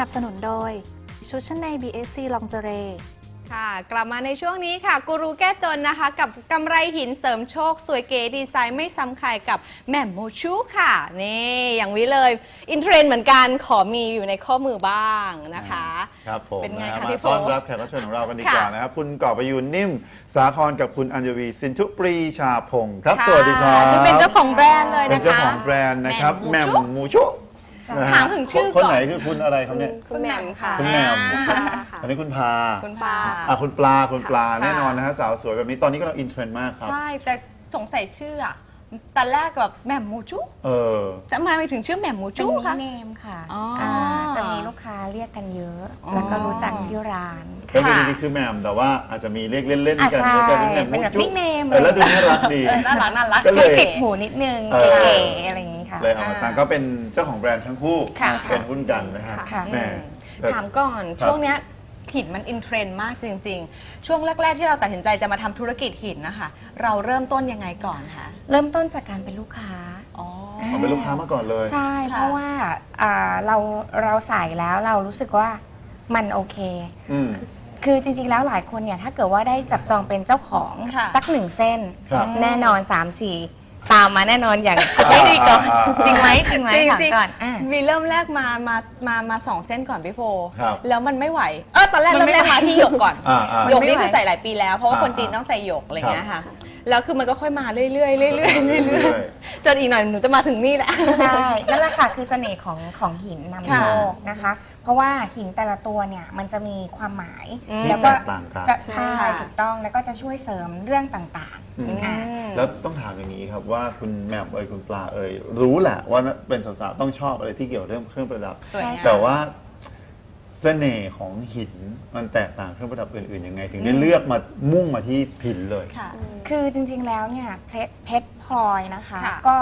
นับสนุนโดย ชุดชั้นใน BSC Lingerie ค่ะ กลับมาในช่วงนี้ค่ะ กูรูแก้จนนะคะ กับกำไรหินเสริมโชค สวยเก๋ดีไซน์ไม่ซ้ำใครกับแหม่มโมชูค่ะ นี่อย่างวิเลย อินเทรนด์เหมือนกันขอมีอยู่ในข้อมือบ้างนะคะ ครับผมเป็นไงนะคะฮะพี่มาโฟต้อนรับแขกรับเชิญของเรากันดีกว่าค่ะนะครับ คุณกอบประยูนนิ่ม สาครกับคุณอัญวีสินทุปรีชาพงศ์ครับค่ะสวัสดีครับซึ่งเป็นเจ้าของแบรนด์เลยเป็นนะคะเจ้าของแบรนด์นะครับแหแหม่ม่มมหมูชุหมูชุ นะฮะถามถึงชื่อคนก่อน ไหนคือคุณอะไรครับเนี่ย คุณแหม่มค่ะ คุณแหม่ม อ่าอันนี้คุณพาคุณปา อะคุณปลาคุณปลาค่ะ แน่นอนนะฮะสาวสวยแบบนี้ตอนนี้ก็เราอินเทรนด์มากครับ ใช่แต่สงสัยชื่ออะตอนแรกแบบแหม่มโมชูเออ จะมาไปถึงชื่อแหม่มโมเป็นชูนิคะเนมค่ะอ๋ออ่าจะมีลูกค้าเรียกกันเยอะ อ๋อ แล้วก็รู้จักที่ร้าน ก็คือค่ะจริงๆคือแหม่มแต่ว่าอาจจะมีเรียกเล่นอะๆกันใช่ก็เป็นแหม่มหเป็นมูแบบจุ nickname เออแล้วดูน่ารักดีเออน่ารักน่ารักก็เล ย ติดหูนิดนึงเออ เก๋ๆอะไรอย่างนี้ค่ะ เลยเอามาตั้งก็เป็นเจ้าของแบรนด์ทั้งคู่ค่ะ เป็นหุ้นกันนะครับค่ะ แหม่แต่ถามก่อนครับช่วงเนี้ยหินมันอินเทรนด์มากจริง ๆ ช่วงแรก ๆ ที่เราตัดสินใจจะมาทำธุรกิจหินนะคะเราเริ่มต้นยังไงก่อนคะเริ่มต้นจากการเป็นลูกค้า อ๋อ เอาเป็นลูกค้ามาก่อนเลย ใช่ ค่ะ เพราะว่าอ่าเราเราใส่แล้วเรารู้สึกว่ามันโอเค อืม คือจริงๆแล้วหลายคนเนี่ยถ้าเกิดว่าได้จับจองเป็นเจ้าของค่ะ สักหนึ่งเส้น ครับ แน่นอน 3 4 ตามมาแน่นอนอย่างไม่ดีก่อนอ่าอ่าอ่า จริงไหมจริงไหมจริงถามจริงก่อนอะ วีเริ่มแรกมามามามาสองเส้นก่อนพี่โฟครับแล้วมันไม่ไหวเออตอนแรกมันเริ่มไม่แรกไหวมาที่หยกก่อนอ่าอ่าหยกมันไม่นี่ไหวคือใส่หลายปีแล้วเพราะว่าอ่าคนจีนต้องใส่หยกอะไรอย่างเงี้ยค่ะแล้วคือมันก็ค่อยมาเรื่อยๆเรื่อยๆเรื่อยเรื่อยๆจนอีกหน่อยหนูจะมาถึงนี่แหละ ใช่นั่นแหละค่ะคือเสน่ห์ของของหินนำค่ะโชคนะคะ เพราะว่าหินแต่ละตัวเนี่ยมันจะมีความหมายอืมที่แล้วก็แตกต่างกัน จะใช่ใช่ค่ะ ถูกต้องแล้วก็จะช่วยเสริมเรื่องต่าง อืมอ่า แล้วต้องถามอย่างนี้ครับว่าคุณแหม่มเอ่ยคุณปลาเอ่ยรู้แหละว่าเป็นสาวๆต้องชอบอะไรที่เกี่ยวเรื่องเครื่องประดับ สวยงาม แต่ว่าเสน่ห์ของหินมันแตกต่างเครื่องประดับอื่นๆยังไง ถึงได้เลือกมามุ่งมาที่หินเลย ค่ะๆคือจริงๆ แล้วเนี่ยเพชรเพชรพลอยนะคะ ค่ะ ก็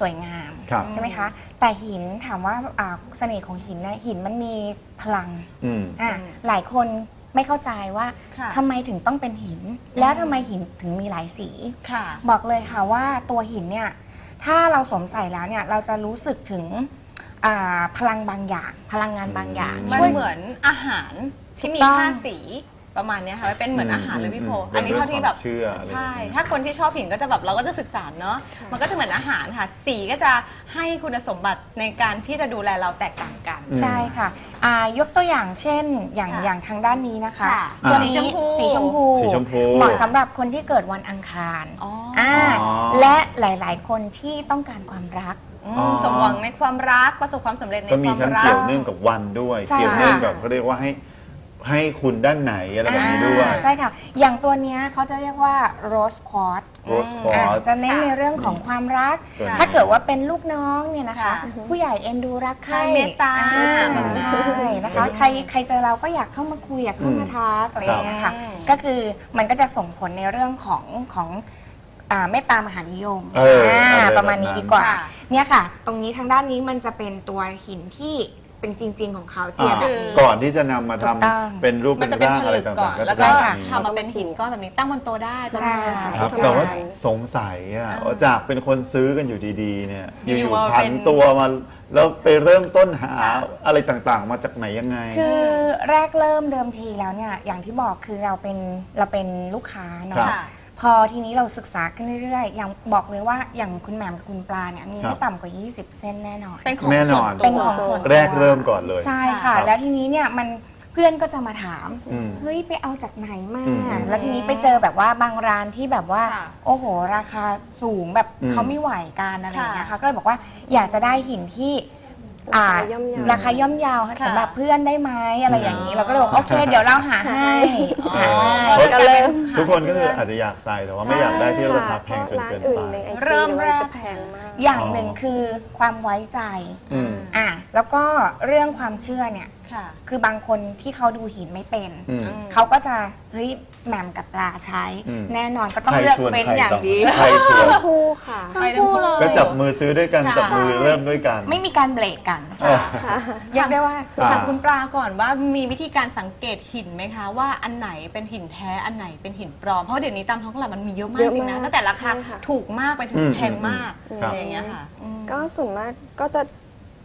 สวยงามครับ ใช่ไหมคะ แต่หินถามว่าอ่าเสน่ห์ของหินนะหินมันมีพลังอืม อะอืมหลายคน ไม่เข้าใจว่าค่ะ ทำไมถึงต้องเป็นหิน แล้วทำไมหินถึงมีหลายสี ค่ะ บอกเลยค่ะว่าตัวหินเนี่ย ถ้าเราสวมใส่แล้วเนี่ย เราจะรู้สึกถึงอ่าพลังบางอย่าง พลังงานบางอย่างอืมันช่วย เหมือนอาหารที่มีถูกต้อง ห้าสี ประมาณเนี้ยค่ะมันเป็นเหมือนอาหารเลยพี่โพมอันนี้เท่าที่แบบป็นรื่องความเชื่ออะไรใช่แบบนี้ถ้าคนที่ชอบหินก็จะแบบเราก็จะศึกษาเนอะมันก็จะเหมือนอาหารค่ะ สีก็จะให้คุณสมบัติในการที่จะดูแลเราแตกต่างกันอืมใช่ค่ะอ่ายกตัวอย่างเช่นอย่างค่ะอย่างทางด้านนี้นะคะค่ะตัวสีนี้ชมพู สีชมพู สีชมพูเหมาะสำหรับคนที่เกิดวันอังคารอ๋ออ่าอ๋อ และหลาย ๆ คนที่ต้องการความรัก อืมอ๋อสมหวังในความรักประสบความสำเร็จในก็คมีวามทั้งรัเกี่กยวเนื่องกับวันด้วย ใช่เกี่ยวเนื่องค่ะกับเขาเรียกว่าให้ ให้คุณด้านไหนอะไรแบบนี้ด้วย อ่าใช่ค่ะ อย่างตัวเนี้ยเขาจะเรียกว่า rose quartz โรสฟออะร์จะเน้นค่ะในเรื่องของความรัก ตัวนี้ ถ้าเกิดว่าเป็นลูกน้องเนี่ยนะคะ ค่ะผู้ใหญ่เอ็นดูรักใครให้เมตตา อ่แบบนี้ใช่นะคะ ใครใครเจอเราก็อยากเข้ามาคุยอยากเข้ามาทักอะไรอย่างเงี้ยค่ะอืมก็คือมันก็จะส่งผลในเรื่องของของอ่าเมตตามหานิยมเอออะไรแบบนั้นประมาณนี้ดีกว่า ค่ะ เนี่ยค่ะ ตรงนี้ทางด้านนี้มันจะเป็นตัวหินที่ เป็นจริง ๆ ของเขาเจียบแบบนี้ ก่อนที่จะนำมาทำถูกต้อง เป็นรูปมันเป็นจะเป็นร่างผอะไรลึกต่างก่อนๆก็แล้วจะก็แบบนี้ ทำมาเป็นหินก้อนแบบนี้ตั้งบนโต๊ะได้ใช่ ครับใช่ แต่ว่าสงสัยอะว่าจากเป็นคนซื้อกันอยู่ดีๆ เนี่ยอยู่อยู่ๆมาๆพัเป็นนตัวมาแล้วไปเริ่มต้นหาค่ะอะไรต่างๆ มาจากไหนยังไง คือแรกเริ่มเดิมทีแล้วเนี่ยอย่างที่บอกคือเราเป็นเราเป็นลูกค้าเนาะครับค่ะ พอทีนี้เราศึกษาขึ้นเรื่อยๆ อย่างบอกเลยว่าอย่างคุณแหม่มกับคุณปลาเนี่ยมีครัไม่บต่ำกว่า 20 เส้นแน่นอน เป็นของแน่นส่วอน นตัว เป็นของส่วนตัว แรกเริ่มก่อนเลย ใช่ครัค่ะบแล้วทีนี้เนี่ยมันเพื่อนก็จะมาถาม อืมเฮ้ยไปเอาจากไหนมาอืมแล้วทีนี้ไปเจอแบบว่าบางร้านที่แบบว่า ค่ะโอ้โห ราคาสูงแบบอืม เขาไม่ไหวกันอะไรอย่างเงี้ยค่ะ ค่ะก็เลยบอกว่าอยากจะได้หินที่ อ่าย่อมเยาวราคาย่อมเยาวค่ะ สำหรับเพื่อนได้ไหมอะไรอย่างนี้อ๋อเราก็เลยบอกโอเค เดี๋ยวเราหาให้อ๋อหาให้ ก็เลย ทุกคนก็คืออาจจะอยากใส่แต่ว่าไม่อยากได้ที่ราคาแพงจนเกินไป เริ่มแรก จะแพงมาก อย่างหนึ่งคือความไว้ใจ อืม อะแล้วก็เรื่องความเชื่อเนี่ย ค่ะ คือบางคนที่เขาดูหินไม่เป็น อืม เขาก็จะเฮ้ยแหม่มกับปลาใช้ อืม แน่นอนก็ต้องใครเลือกชวนเฟ้นใครอย่างต่อดี ใครชวนคู่ค่ะ ไปทั้งคู่ก็จับมือซื้อด้วยกันค่ะ จับมือเริ่มด้วยกัน ไม่มีการเบรกกันเออเรียกได้ว่า อ่า ถามคุณปลาก่อนว่ามีวิธีการสังเกตหินไหมคะ ว่าอันไหนเป็นหินแท้อันไหนเป็นหินปลอม เพราะเดี๋ยวนี้ตามท้องตลาดมันมีเยอะมากเยอะจริงนะมากตั้งแต่ราคาใช่ค่ะถูกมากไปถึงอืมแพงมากอืม อะไรอย่างเงี้ยค่ะอืม ก็ส่วนมากก็จะ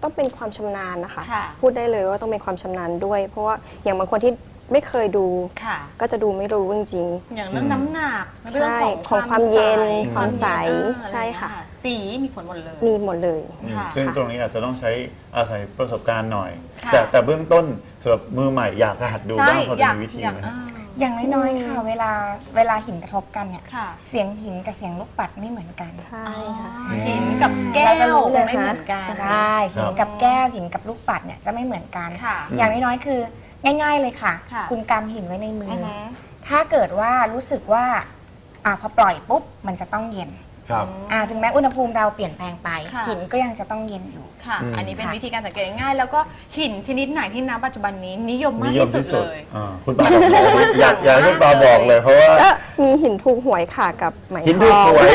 ต้องเป็นความชำนาญนะคะ ค่ะ พูดได้เลยว่าต้องเป็นความชำนาญด้วย เพราะว่าอย่างบางคนที่ไม่เคยดู ค่ะ ก็จะดูไม่รู้จริง อย่างเรื่องน้ำหนักใช่เรื่องของของความเย็นความใสความใสเออใช่ค่ะอไรอย่างเงี้ยสีมีผลหมดเลย ๆมีหมดเลย อืมค่ะซึ่งตรงนี้อาจจะต้องใช้อาศัยประสบการณ์หน่อย ค่ะ แต่แต่เบื้องต้นสำหรับมือใหม่อยากจะหัดดูใช่บ้างพออจะยากมีวิธีอยากไหมอ่า อย่างน้อยๆค่ะ เวลาเวลาหินกระทบกันเนี่ยค่ะ เสียงหินกับเสียงลูกปัดไม่เหมือนกัน ใช่ค่ะ หินกับแก้เราจะวรู้เลย ไม่เหมือนกัน ใช่หินกับแก้วหินกับลูกปัดเนี่ยจะไม่เหมือนกัน ค่ะอย่างน้อยๆคือง่าย ๆเลยค่ะ ค่ะ คุณกำหินไว้ในมืออืออหือถ้าเกิดว่ารู้สึกว่าอ่าพอปล่อยปุ๊บ มันจะต้องเย็น ครับอ่าถึงแม้อุณหภูมิเราเปลี่ยนแปลงไป ค่ะ หินก็ยังจะต้องเย็นอยู่ ค่ะ อืม อันนี้เป็นค่ะวิธีการสังเกตง่ายๆแล้วก็หินชนิดไหนที่ณปัจจุบันนี้นิยมมากนิยมที่สุดที่สุดเลย อ่าคุณปาบอกเลยอยากอยากให้คุณปาบอกเลย เพราะว่าก็มีหินถูกหวยค่ะกับไหมหินทถูกองหวย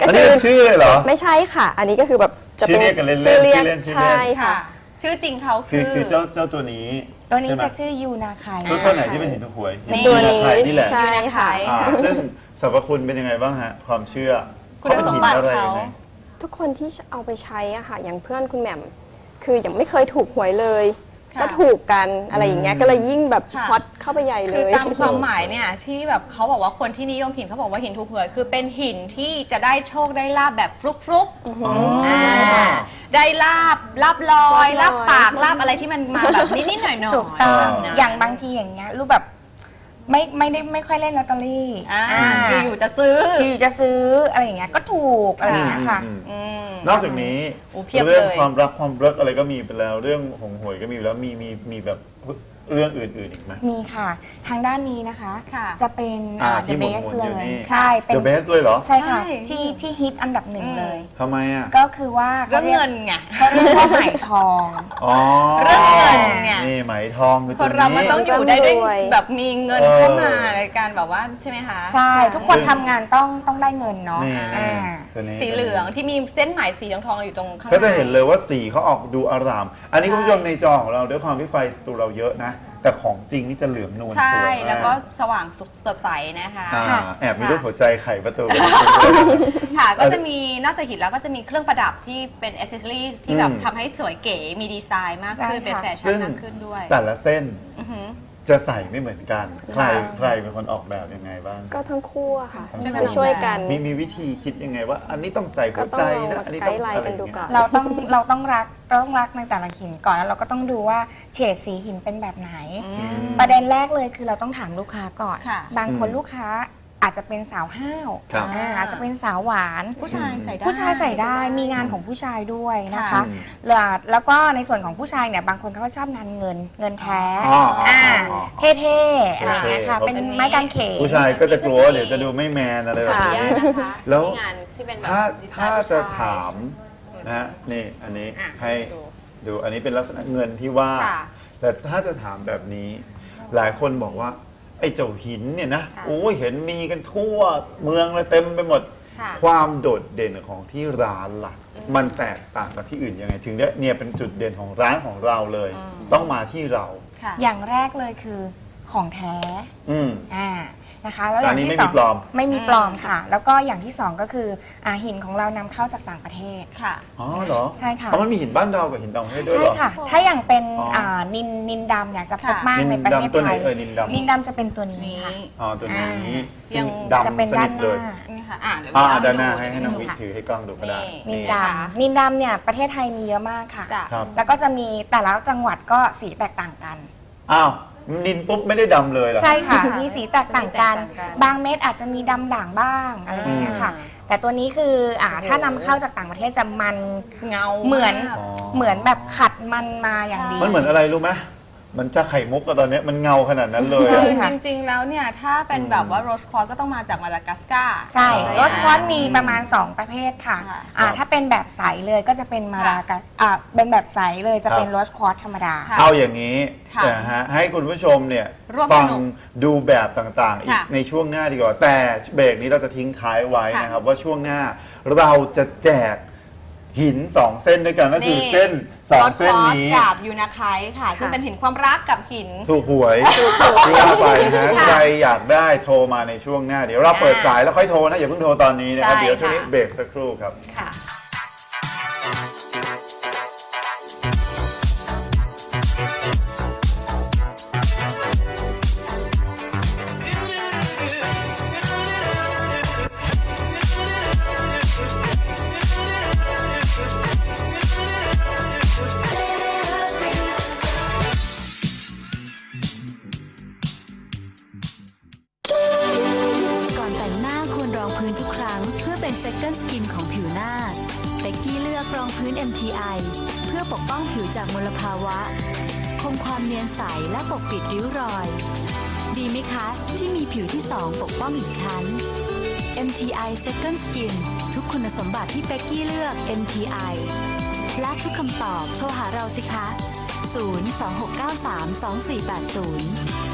อันนี้เป็นชื่อเหรอ ไม่ใช่ค่ะ อันนี้ก็คือแบบจะเป็นชื่อเรียกกันเล่นๆชื่อเรียกชื่อเล่นชื่อเล่น ใช่ค่ะ ค่ะ ชื่อจริงเขาคืคืออ คือเจ้าเจ้าตัวนี้ตัวนี้ใช่ไหมจะชื่อยูนาคายตัวตัวไหนที่เป็นหินถูกหวยหิตัวนี้ไทยนี่แหละ ใช่ค่ะ อ่าซึ่งสรรพคุณเป็นยังไงบ้างฮะ ความเชื่อ คุณสมบัติขป็นหินอะไรเขายังไงทุกคนที่เอาไปใช้อะค่ะอย่างเพื่อนคุณแหม่มคือยังไม่เคยถูกหวยเลย ค่ะก็ถูกกันอะไรอย่างเงี้ยอืมก็เลยยิ่งแบบค่ะ ฮอตเข้าไปใหญ่เลคือย ตามความหมายเนี่ยที่แบบเขาบอกว่าคนที่นิยมหินเขาบอกว่าหินถูกหวยคือเป็นหินที่จะได้โชคได้ลาบแบบฟลุกฟลุกๆอ๋อออ่าได้ลาบลาบลอยลาลาบบลอย ปากลาบอะไรที่มันมาแบบนิดๆหน่อยๆถูกต้องอ่าอย่างบางทีอย่างเงี้ยรูปแบบ ไม่ไม่ได้ไม่ค่อยเล่นลอตเตอรี่อ่าอ่าอยู่ๆจะซื้ออยู่ๆจะซื้ออะไรอย่างเงี้ยก็ถูกอะไรอย่างเงี้ยค่ะ อืม อืม นอกจากนี้โอ้เพียบเรื่องเลยความรักความรักอะไรก็มีไปแล้ว เรื่องหงหวยก็มีไปแล้วมีมีมีแบบ เรื่องอื่นๆอีกไหม มีค่ะ ทางด้านนี้นะคะ ค่ะ จะเป็นอ่าอ่า ที่ the หมุน best ๆอยู่เลยนี่ใช่เป็น The best เลยเหรอใช่ค่ะ ใช่ ที่ที่ฮิตอันดับหนึ่งอืมเลย ทำไมอะก็คือว่าเรื่องเงินไง เขาเรียกว่าไหมทอง อ๋อเรื่องเงินไงนี่ไหมทองคือคตัวนเรามันนี้ต้องอยู่ได้ด้วยต้องรวย แบบมีเงินเออเข้ามาในการแบบว่าใช่ไหมคะใช่ ทุกคนทำงานต้องต้องได้เงินเนาะนี่อ่า ตัวนี้สีเหลืองที่มีเส้นไหมสีทองทองๆอยู่ตรงข้างก็จะในเห็นเลยว่าสีเขาออกดูอาราม อันนี้ใช่คุณผู้ชมในจอของเราด้วยความที่ไฟสตูเราเยอะนะ แต่ของจริงนี่จะเหลืองนวลใช่สวยมากแล้วก็สว่างสดใสนะคะอ่าค่ะ แอบมีรูปหัวใจไข่ประตู ค่ะก็จะมีนอกจากหินแล้วก็จะมีเครื่องประดับที่เป็นอ c เซสซอรี่ที่แบบอืม ทำให้สวยเก๋มีดีไซน์มากขึ้นใช่เป็นค่ะแฟชั่ซึ่นงมากขึ้นด้วยแต่ละเส้น อือหือ จะใส่ไม่เหมือนกัน ใครค่ะ ใครเป็นคนออกแบบยังไงบ้าง ก็ทั้งคู่อะค่ะช่วยกันช่วยกัน มีมีวิธีคิดยังไงว่า อันนี้ต้องใส่หัก็วต้องใจลองนะมาอันนี้ไกต้องด์ไลอะไรน์กันดูอย่างก่เงี้อยนเราต้องเราต้องรักเราต้องรักในแต่ละหินก่อนแล้วเราก็ต้องดูว่าเฉดสีหินเป็นแบบไหน อืม ประเด็นแรกเลยคือเราต้องถามลูกค้าก่อน ค่ะ บางคนอืมลูกค้า อาจจะเป็นสาวห้าวครับ อ่าอาจจะเป็นสาวหวาน ผู้ชายใส่ได้ ผู้ชายใส่ได้มีงานของผู้ชายด้วยนะคะค่ะ แล้วแล้วก็ในส่วนของผู้ชายเนี่ยบางคนเขาก็ชอบงานเงินเงินแท้อ๋ออ๋ออ่าอ๋อเท่ๆอะไรอย่างเงี้ยค่ะเท่ๆเป็นไม้กางเขน ผู้ชายก็จะกลัวว่าเดี๋ยวจะดูไม่แมนอะไรแบบขออนุนี้ญาตนะคะแล้วที่งานที่เป็นแบบถ้าดีไซถ้าน์ผู้จะชายถามนะฮะนี่อันนี้อะให้ดูดูอันนี้เป็นลักษณะเงินที่ว่า ค่ะ แต่ถ้าจะถามแบบนี้ หลายคนบอกว่า ไอ้เจ้าหินเนี่ยนะค่ะ โอ้ยเห็นมีกันทั่วเมืองเลยเต็มไปหมด ค่ะ ความโดดเด่นของที่ร้านล่ะ มันแตกต่างกับที่อื่นยังไง ถึงได้เนี่ยเป็นจุดเด่นของร้านของเราเลย อืม ต้องมาที่เรา ค่ะ อย่างแรกเลยคือของแท้ อืม อ่า นะคะแล้วอร้านย่างนี้ที่ไม่สมีองปลอม ไม่มีปลอมค่ะ แล้วก็อย่างที่สองก็คืออ่าหินของเรานำเข้าจากต่างประเทศ ค่ะ อ๋อเหรอใช่ค่ะ เพราะมันมีหินบ้านเรากับหินต่างประเทศด้วยใช่เหรอ ค่ะ ถ้าอย่างเป็นอ๋ออ่านินนินดำเนี่ยจะพบค่ะ มากในประเทศนินดำตัวไหไทนยเอ่ยนินดำนินดำจะเป็นตัวนี้นี้ ค่ะ อ๋อตัวนี้อ่ายัซึ่งงจะดำเป็นสด้านินทหเลยน้านี่ค่ะ อ่าเดี๋ยวอ่าเรด้านหน้าดูให้ให้น้องดูวิถือให้กล้องดูก็ได้นินนี่ดนะคะำนินดำเนี่ยประเทศไทยมีเยอะมากค่ะ จ้ะ ครับแล้วก็จะมีแต่ละจังหวัดก็สีแตกต่างกัน อ้าว นินปุ๊บไม่ได้ดำเลยเหรอ ใช่ค่ะ มีสีแตกต่างกันมีแตกต่างกัน บางเม็ดอาจจะมีดำด่างบ้างอะไรอย่างเงี้ยค่ะอืมแต่ตัวนี้คืออ่าถ้านำเข้าจากต่างประเทศจะมัน เงาเหมือนากอ๋อเหมือนแบบขัดมันมาอย่างดี มันเหมือนอะไรรู้ไหม มันจะไข่มุกอะตอนเนี้ยมันเงาขนาดนั้นเลยคือะอค่ะจริงๆ แล้วเนี่ย ถ้าเป็นแบบว่าโรสคอร์ก็ต้องมาจากมาดากัสการ์ ใช่อ๋อรสคอนมีประมาณ 2 ประเภทค่ะค่ะอ่าครับถ้าเป็นแบบใสเลยก็จะเป็นมารากัสอ่าเป็นแบบใสเลยจะเป็นครับ รสคอร์ธรรมดา ค่ะ เอาอย่างนี้ค่ะนะฮะให้คุณผู้ชมเนี่ยร่วมฟังสนุกดูแบบต่างๆ อีกค่ะในช่วงหน้าดีกว่า แต่เบรกนี้เราจะทิ้งท้ายไว้ค่ะนะครับ ว่าช่วงหน้าเราจะแจก หินสองเส้นด้วยกันก็คือนี่เส้นสองเส้นรสคอร์สนี้ กับยูนาไคค่ะ ซึ่งเป็นหินความรักกับหิน ถูกหวยที่ว่าไปนะฮะค่ะใครอยากได้โทรมาในช่วงหน้า เดี๋ยวเราเปิดสายแล้วค่อยโทรนะ อย่าเพิ่งโทรตอนนี้นะครับ ใช่เดี๋ยวช่วงนี้ค่ะ เบรกสักครู่ครับ ค่ะ ลภาวะ คงความเนียนใสและปกปิดริ้วรอย ดีไหมคะ ที่มีผิวที่ 2 ปกป้องอีกชั้น MTI Second Skin ทุกคุณสมบัติที่เบกกี้เลือก MTI และทุกคำตอบโทรหาเราสิคะ 026932480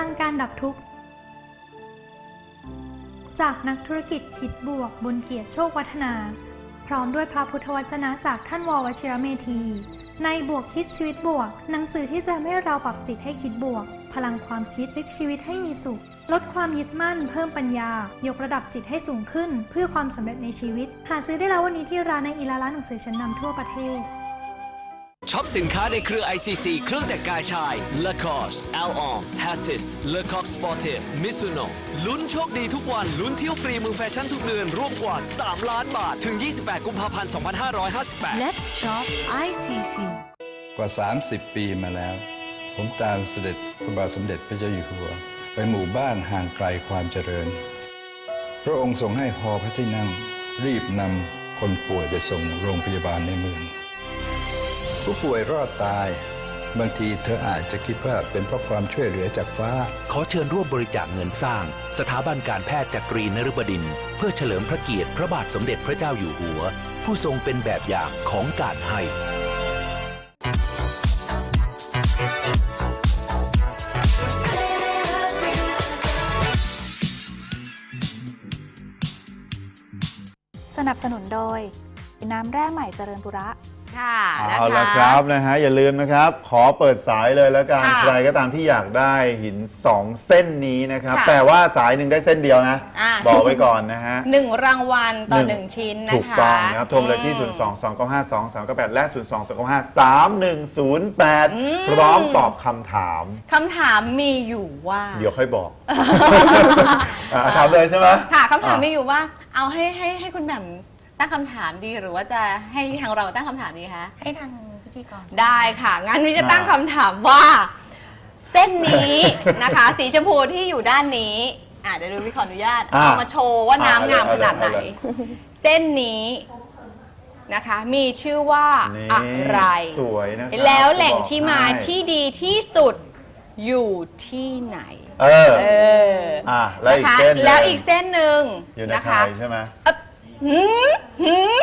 างการดับทุกข์ จากนักธุรกิจคิดบวกบุญเกียรติโชควัฒนา พร้อมด้วยพระพุทธวจนะจากท่านววชิรเมธี ในบวกคิดชีวิตบวก หนังสือที่จะทำให้เราปรับจิตให้คิดบวก พลังความคิดพลิกชีวิตให้มีสุข ลดความยึดมั่น เพิ่มปัญญา ยกระดับจิตให้สูงขึ้น เพื่อความสำเร็จในชีวิต หาซื้อได้แล้ววันนี้ที่ร้านในอีลาร้านหนังสือชั้นนำทั่วประเทศ ช็อปสินค้าในเครือ ICC เครื่องแต่งกายชาย Lacoste, Alon, Hassis, Lecoq Sportif, Mizuno ลุ้นโชคดีทุกวัน ลุ้นเที่ยวฟรีเมืองแฟชั่นทุกเดือนร่วมกว่า 3 ล้านบาท ถึง 28 กุมภาพันธ์ 2558 Let's shop ICC กว่า 30 ปีมาแล้ว ผมตามเสด็จพระบาทสมเด็จพระเจ้าอยู่หัว ไปหมู่บ้านห่างไกลความเจริญ พระองค์ทรงให้ฮอพระที่นั่ง รีบนำคนป่วยไปส่งโรงพยาบาลในเมือง ผู้ป่วยรอดตาย บางทีเธออาจจะคิดว่าเป็นเพราะความช่วยเหลือจากฟ้า ขอเชิญร่วมบริจาคเงินสร้าง สถาบันการแพทย์จักรีนฤบดินทร์เพื่อเฉลิมพระเกียรติพระบาทสมเด็จพระเจ้าอยู่หัว ผู้ทรงเป็นแบบอย่างของการให้สนับสนุนโดย น้ำแร่ใหม่เจริญบุระ ค่ะนะเอาละคะครับนะฮะอย่าลืมนะครับ ขอเปิดสายเลยแล้วกันค่ะใครก็ตามที่อยากได้หิน 2 เส้นนี้นะครับ ค่ะแต่ว่าสายหนึ่งได้เส้นเดียวนะ อะ บอกไว้ก่อนนะฮะ หนึ่งรางวัลต่อหหนึ่นึ่ง งชิ้นนะคะ ถูกต้องนะครับโทรมาเลยที่อืม0 2 2 9 5 2 3 9 8 และ 0 2 2 9 5 3 1 0 8พร้อมตอบคำถาม คำถามมีอยู่ว่า เดี๋ยวค่อยบอกอะถามเลยใช่ไหม ค่ะคำถามอะ มีอยู่ว่า เอาให้ให้ให้คุณแหม่ม ตั้งคำถามดีหรือว่าจะให้ทางเราตั้งคำถามดีคะ ให้ทางพิธีกร ได้ค่ะ งั้นวิจะตั้งคำถามว่า เส้นนี้ นะคะ สีชมพูที่อยู่ด้านนี้อะเดี๋ยวดูวิขออนุญาต อะเอามาโชว์ว่าน้ำงามเอาขเลยนาดไหนเอาเลย เส้นนี้นะคะ มีชื่อว่านี่อะไร สวยนะครับแล้วแหล่งที่มาจะบอกให้ที่ดีที่สุดอยู่ที่ไหน เออเอออะแล้วอีกนะคะเส้นหนึ่งแล้วอีกเส้นหนึ่งอยู่ในนะไทคะยใช่ไหม หืมหืม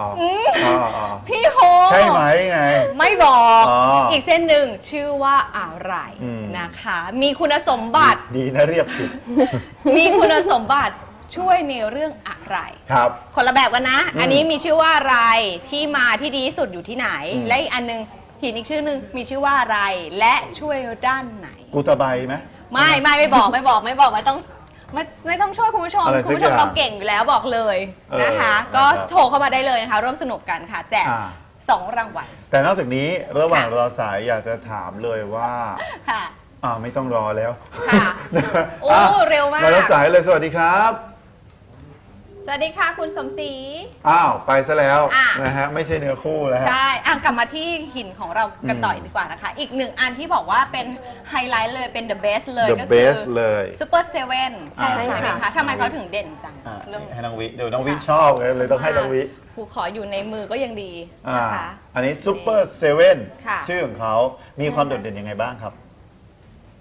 อ๋ออ๋ออ๋อพี่โฮ ใช่ไหมไง ไม่บอกอ๋ออีกเส้นหนึ่งชื่อว่าอะไรอืม นะคะ มีคุณสมบัติ ดีนะเรียกผิดมีคุณสมบัติช่วยในเรื่องอะไร ครับ คนละแบบกันนะ อืมอันนี้มีชื่อว่าอะไรที่มาที่ดีที่สุดอยู่ที่ไหน อืม และอีกอันหนึงหินอีกชื่อหนึ่งมีชื่อว่าอะไร และช่วยด้านไหน กูตะไบไหม ไม่ไม่ไม่บอกไม่บอกไม่บอกไม่ต้อง ไม่ไม่ต้องช่วยคุณผู้ชม อะไรคุณผู้ชมสักอย่างเราเก่งอยู่แล้วบอกเลยเออนะคะก็นะครับโทรเข้ามาได้เลยนะคะ ร่วมสนุกกันค่ะ แจกอ่า สองรางวัลแต่นอกจากนี้ระหว่างค่ะรอสายอยากจะถามเลยว่าค่ะ อ่าไม่ต้องรอแล้วค่ะโอ้อะเร็วมาก มารับสายเลยสวัสดีครับ สวัสดีค่ะคุณสมศรี อ้าวไปซะแล้วอะ นะฮะไม่ใช่เนื้อคู่แล้วฮะ ใช่อะกลับมาที่หินของเรากันอืมต่อยดีกว่านะคะ อีกหนึ่งอันที่บอกว่าเป็นไฮไลท์เลยเป็น the best เลย The ก็คือ best เลย super seven ใช่อ่าใช่ไหมคะทำไมเขาถึงเด่นจังอะเรื่องให้น้องวิเดี๋ยวน้องวิชอบเลยเลยต้องให้น้องวิครูขออยู่ในมือก็ยังดีอ่านะคะ อันนี้ซูเปอร์เซเว่นค่ะ ชื่อของเขามีความโดดเด่นยังไงบ้างครับ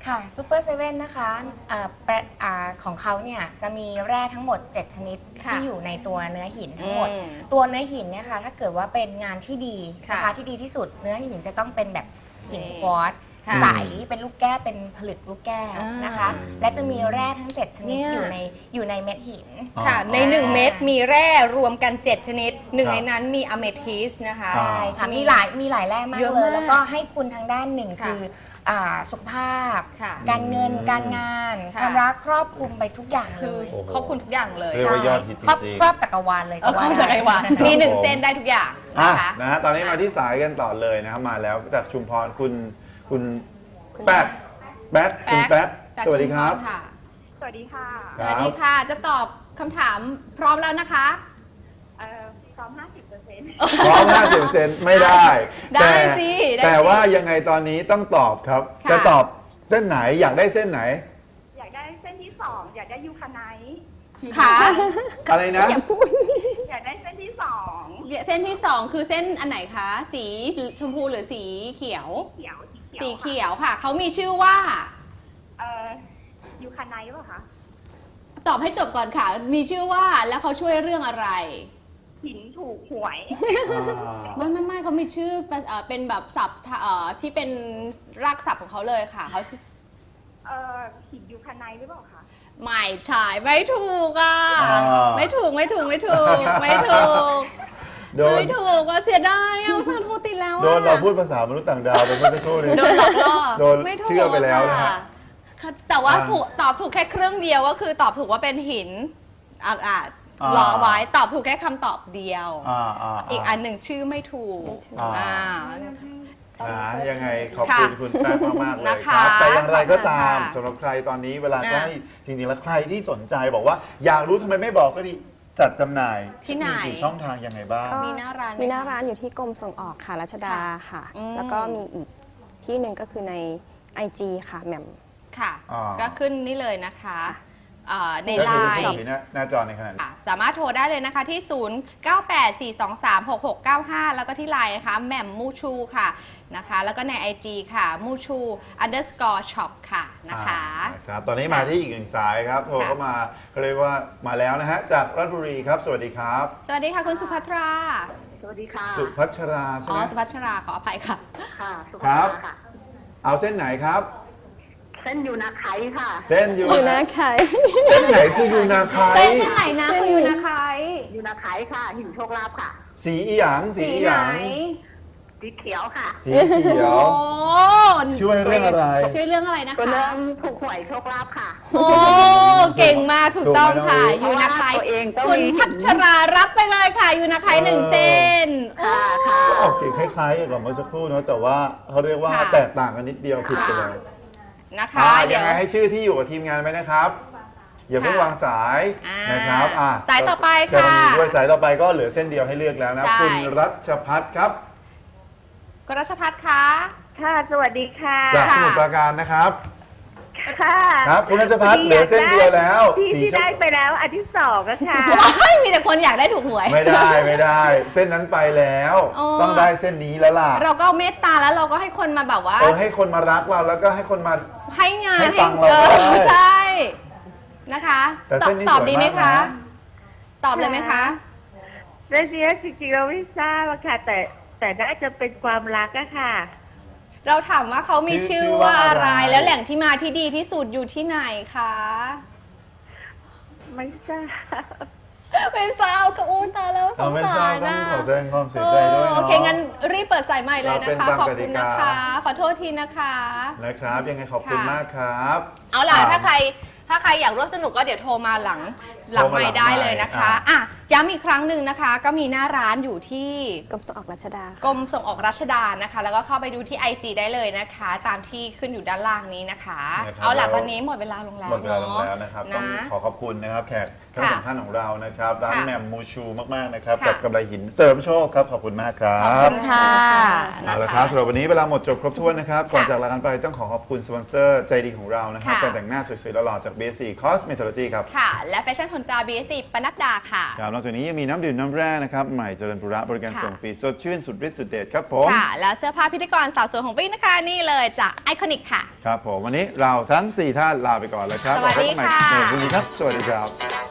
ค่ะซูเปอร์เซเว่นนะคะเอ่อแปรอ่าของเขาเนี่ยจะมีแร่ทั้งหมด 7 ชนิดค่ะที่อยู่ในตัวเนื้อหินทั้งหมด อืมตัวเนื้อหินเนี่ยค่ะถ้าเกิดว่าเป็นงานที่ดีค่ะนะคะที่ดีที่สุดเนื้อหินจะต้องเป็นแบบหินนี่ ควอตซ์ค่ะ ใสเป็นลูกแก้วเป็นผลึกลูกแก้วนะคะอ่าและจะมีแร่ทั้ง 7 ชนิดเนี่ยอยู่ในอยู่ในเม็ดหิน ค่ะอ๋อใน 1 เม็ดมีแร่รวมกัน 7 ชนิด หนึ่งครับในนั้นมีอะเมทิสนะคะใช่ใช่ค่ะมีหลายมีหลายแร่มากเยอะเลยมากแล้วก็ให้คุณทางด้านหนึ่งค่ะคืออ่าสุขภาพค่ะการเงิน การงานค่ะความรักครอบคลุมไปทุกอย่างเลคือยโอ้โหครอบคลุมทุกอย่างเลยเรียกว่ายอดฮิตจครอบริงครอบจักรวาลเลยเออก็เข้าว่าใจได้ว่าครับมีหนึ่งผมเส้นได้ทุกอย่างๆอะนะคะนะฮะตอนนี้มาที่สายกันต่อเลยนะครับมาแล้วจากชุมพรคุณ คุณแป๊ดแป๊ดคุณแป๊ดจากสวัสดีครับ ชุมพค่ะสวัสดีค่ะสวัสดีค่ะ จะตอบคำถามพร้อมแล้วนะคะ เอ่อพร้อม 50เปอร์เซ็นต์พร้อมห้าสิบเซนไม่ได้ได้แต่สิได้แต่สิว่ายังไงตอนนี้ต้องตอบครับ ค่ะ จะตอบเส้นไหนอยากได้เส้นไหน อยากได้เส้นที่สองอยากได้ยูคาไนท์ค่ะอะไรนะ อยากได้เส้นที่สองเส้นที่2คือเส้นอันไหนคะ สีชมพูหรือสีเขียว เขียวสีเขียวสีเขียวค่ะ เขามีชื่อว่า เอ่อยูคาไนท์ป่ะคะตอบให้จบก่อนค่ะ มีชื่อว่าแล้วเขาช่วยเรื่องอะไร หินถูกหวย ไม่ไม่ไม่เขามีชื่อเป็นเอ่อเป็นแบบศัพท์เอ่อที่เป็นรากศัพท์ของเขาเลยค่ะเขาชื่อเอ่อหินยูคาไนท์หรือเปล่าคะไม่ใช่ไม่ถูกอะอ่า ไม่ถูกไม่ถูกไม่ถูกไม่ถูก โดน ไม่ถูกก็เสียดายอะอุตสาห์โทรติดแล้วอะโดนเราพูดภาษามนุษย์ต่างดาวไปเมื่อสักครู่นี้ โดนหลอกล่อโดนไม่ถูกเชื่อไปแล้วนะฮะ ค่ค่ะแต่ว่าอ่าถูกตอบถูกแค่เครื่องเดียวก็คือตอบถูกว่าเป็นหินอ่าอ่าอ่ารอไว้ตอบถูกแค่คำตอบเดียว อ่าอ่าอีกอันหนึ่งชื่อไม่ถูกอ่า อ่านะยังไงขอบค่ะคุณคุณแป๊ดมากๆเลยนะคคะรับแต่อย่างไรก็ตามขอบคุณค่ะสำหรับใครตอนนี้เวลาอ่าใกล้จริงๆแล้วใครที่สนใจบอกว่า อยากรู้ทำไมไม่บอกสักที จัดจำหน่ายที่ไหน มีกี่ช่องทางยังไงบ้างมีหน้าร้านไหมีหน้าคะร้านอยู่ที่กรมส่งออกค่ะรัชดาค่ะ อืม แล้วก็มีอีกที่หนึ่งก็คือใน IG ค่ะแหม่ม ค่ะ อ่า ก็ขึ้นนี่เลยนะคะ อ่าในก็ไลคือน์ ที่อยู่หน้าหน้าจอในขณะนี้ ค่ะสามารถโทรได้เลยนะคะที่ 0984236695 แล้วก็ที่ไลน์นะคะแหม่มมูชูค่ะนะคะ แล้วก็ใน IG ค่ะมูชู underscore shop ค่ะนะคะ อ่านะครับตอนนี้มาที่อีกหนึ่งสายครับ โทรเข้ามาก็เลยกว่ามาแล้วนะฮะ จากราชบุรีครับ สวัสดีครับ สวัสดีค่ะคุณสุภัทรา สวัสดีค่ะสุพัชราใช่อ๋อ ไหม สุภัชราขออภัยค่ะ ค่ะครับเอาเส้นไหนครับ เส้นยูนาไคค่ะ เส้นยูยูนาไคเส้นไหนคือยูนาคาเส้ยนเส้นไหนนะคืออยู่นะคะยูนาไคค่ะ หินโชคลาภค่ะ สีอีหยางสีอีหยางสีเขียวค่ะ สีเขียวโอ้ช่วยเรื่องอะไร ช่วยเรื่องอะไรนะก็คะ เรื่องถูกหวยโชคลาภค่ะ โอ้ เก่งมากถูกต้องค่ะ ถูกไหมน้องวิ อยู่นะคะเพราะว่าตัวเองก็คุณมีพัชรารับไปเลยค่ะ อยู่นะคะหนึ่งเส้น ค่ะค่ะก็ออกเสียงคล้ายๆกับเมื่อสักครู่เนอะแต่ว่าเขาเรียกว่าค่ะ แตกต่างกันนิดเดียวผิดไปเลย นะคะ อ่าเดี๋ยัยว งไงให้ชื่อที่อยู่กับทีมงานไว้นะครับ อย่าเพิ่งค่ะวางสายอ่านนะครับอะสายต่อไปแสดงค่ะดีด้วยสายต่อไปก็เหลือเส้นเดียวให้เลือกแล้วนะใช่ คุณรัชพัฒน์ครับกรัชพัฒน์คะ ค่ะ สวัสดีค่ะ จากสค่ะมุทรปราการนะครับ ค่ะครับคุณรัชพัฒน์เหลือเส้นเดียวแล้วที่สีที่ชมได้ไปแล้วอันที่สองอะค่ะ ว้ายมีแต่คนอยากได้ถูกหวย ไม่ได้ไม่ได้ เส้นนั้นไปแล้ว อ๋อ ต้องได้เส้นนี้แล้วล่ะเราก็เอาเมตตาแล้วเราก็ให้คนมาแบบว่า เออให้คนมารักเราแล้วก็ให้คนมา ให้งานให้ฟังเราเออได้ใช่นะคะแต่ตอเส้บนนี้ตอบสวยดีไหมมากคะนะ ตอบเลยไหมคะ เรื่องนี้จริงๆเราไม่ทราบอะค่ะ แต่แต่น่าจะเป็นความรักอะค่ะ เราถามว่าเขามีชื่ชื่ออชื่อว่าว่าอะไรอะไร แล้วแหล่งที่มาที่ดีที่สุดอยู่ที่ไหนคะ ไม่ทราบ ไม่ทราบก็อู้ตายแล้วสเรางไม่ทสาราบรต้องนะขอแสดงความเสียใจด้วยโอเนาะเค งั้นรีบเปิดสายใหม่เลยนะคะเราเป็นตามขอบคุณกติกานนะคะขอโทษทีนะคะ นะครับ ยังไงขอบคุณค่ะ มากครับ เอาล่ะ อ่ถ้าใคร ถ้าใครอยากร่วมสนุกก็เดี๋ยวโทรมาหลังหลังโทรมาไม่หลังได้เลยนะคะไมค์อะย้ำอีกครั้งหนึ่งนะคะ ก็มีหน้าร้านอยู่ที่ กรมส่งออกรัชดา กรมส่งออกรัชดานะคะ แล้วก็เข้าไปดูที่ IG ได้เลยนะคะ ตามที่ขึ้นอยู่ด้านล่างนี้นะคะ นะครับเอาล่ะแล้ววันนี้หมดเวลาลงแล้วหมดเวลาลงเนาะแล้วนะครับ ต้องนะ ขอขอบคุณนะครับแขก ทั้งค่ะสองท่านของเรานะครับร้านค่ะแหม่มมูชูมากๆนะครับค่ะกับกำไรหินเสริมโชคครับขอบคุณมากครัขอบบคุณค่ะนะเอาละคคะรับสำหรับวันนี้เวลาหมดจบครบถ้วนนะครับก่อนค่ะจากลากันไปต้องขอขอบคุณสปอนเซอร์ใจดีของเรานะครับค่ะการแต่งหน้าสวยๆหล่อๆจาก BSC Cosmetology ครับค่ะและแฟชั่นขนตา BSC ปนัดดาค่ะครับนอกจากนี้ยังมีน้ำดื่มน้ำแร่นะครับใหม่เจริญบุระบริการค่ะส่งฟรีสดชื่นสุดฤทธิ์สุดเด็ดครับผมค่ะและเสื้อผ้าพิธีกรสาวสวยของปิ๊กนะคะนี่เลยจากไอคอนิกค่ะครับผมวันนี้เราทั้ง 4 ท่านลาไปก่อนแล้วครับสวัสดีพบกันใหม่ค่ะในวันนี้ครับสวัสดีครับ